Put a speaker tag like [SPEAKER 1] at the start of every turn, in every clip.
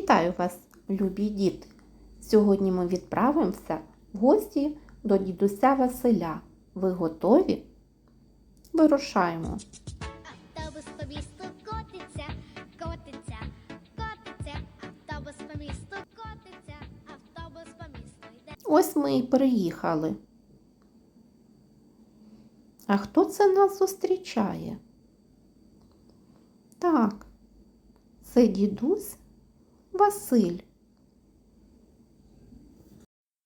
[SPEAKER 1] Вітаю вас, любі діти! Сьогодні ми відправимося в гості до дідуся Василя. Ви готові? Вирушаємо.
[SPEAKER 2] Автобус по місту котиться, котиться, котиться, автобус по місту котиться, автобус по місту йде.
[SPEAKER 1] Ось ми і приїхали. А хто це нас зустрічає? Так, це дідусь Василь.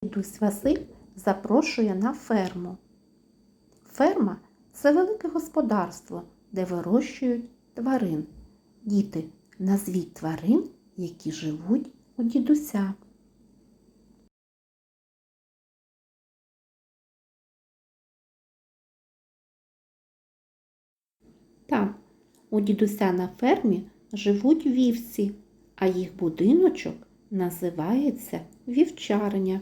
[SPEAKER 1] Дідусь Василь запрошує на ферму. Ферма це велике господарство, де вирощують тварин. Діти, назвіть тварин, які живуть у дідуся. Так, у дідуся на фермі живуть вівці, а їх будиночок називається вівчарня.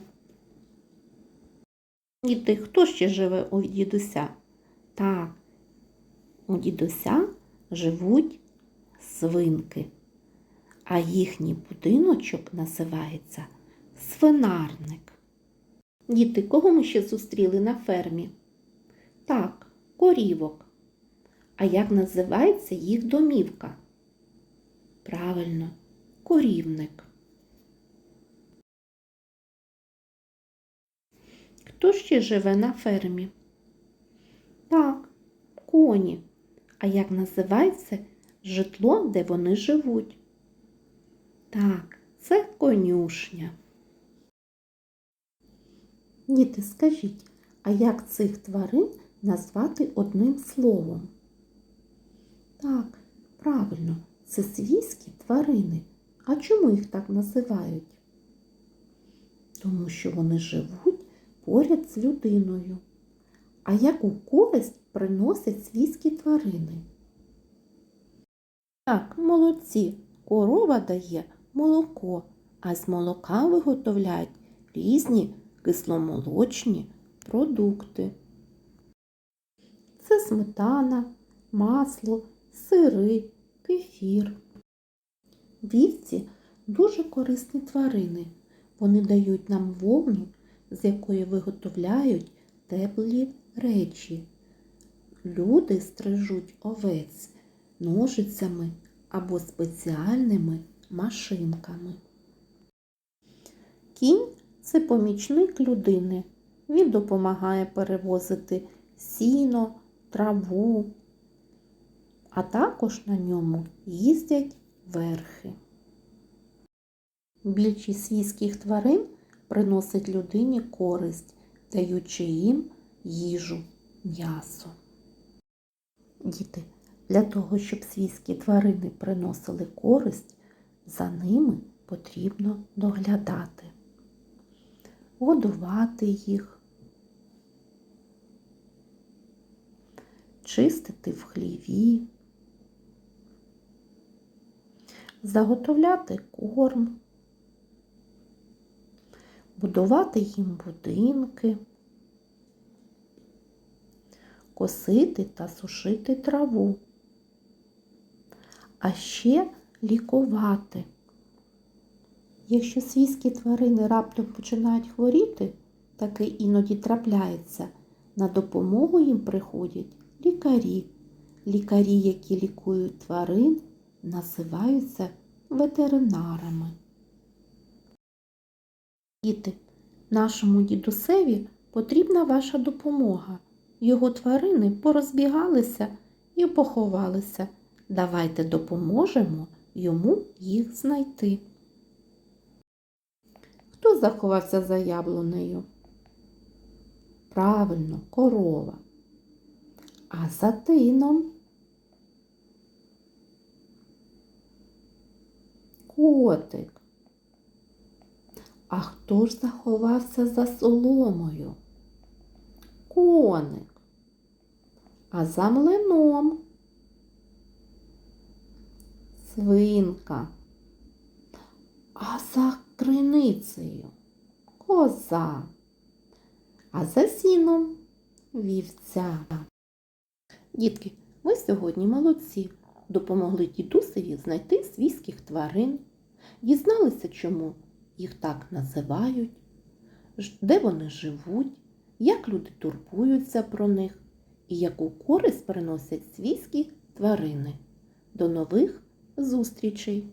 [SPEAKER 1] Діти, хто ще живе у дідуся? Так, у дідуся живуть свинки, а їхній будиночок називається свинарник. Діти, кого ми ще зустріли на фермі? Так, корівок. А як називається їх домівка? Правильно, корівник. Хто ще живе на фермі? Так, коні. А як називається житло, де вони живуть? Так, це конюшня. Діти, скажіть, а як цих тварин назвати одним словом? Так, правильно, це свійські тварини. А чому їх так називають? Тому що вони живуть поряд з людиною. А яку користь приносять свійські тварини? Так, молодці, корова дає молоко, а з молока виготовляють різні кисломолочні продукти. Це сметана, масло, сири, кефір. Вівці дуже корисні тварини. Вони дають нам вовну, з якої виготовляють теплі речі. Люди стрижуть овець ножицями або спеціальними машинками. Кінь це помічник людини. Він допомагає перевозити сіно, траву, а також на ньому їздять верхи. Більшість свійських тварин приносить людині користь, даючи їм їжу, м'ясо. Діти, для того, щоб свійські тварини приносили користь, за ними потрібно доглядати, годувати їх, чистити в хліві, заготовляти корм, будувати їм будинки, косити та сушити траву, а ще лікувати. Якщо свійські тварини раптом починають хворіти, таке іноді трапляється, на допомогу їм приходять лікарі. Лікарі, які лікують тварин, називаються ветеринарами. Діти, нашому дідусеві потрібна ваша допомога. Його тварини порозбігалися і поховалися. Давайте допоможемо йому їх знайти. Хто заховався за яблунею? Правильно, корова. А за тином? Котик. А хто ж заховався за соломою? Коник. А за млином? Свинка. А за криницею? Коза. А за сіном вівця. Дітки, ви сьогодні молодці. Допомогли дідусеві знайти свійських тварин. Дізналися, чому їх так називають, де вони живуть, як люди турбуються про них і яку користь приносять свійські тварини. До нових зустрічей!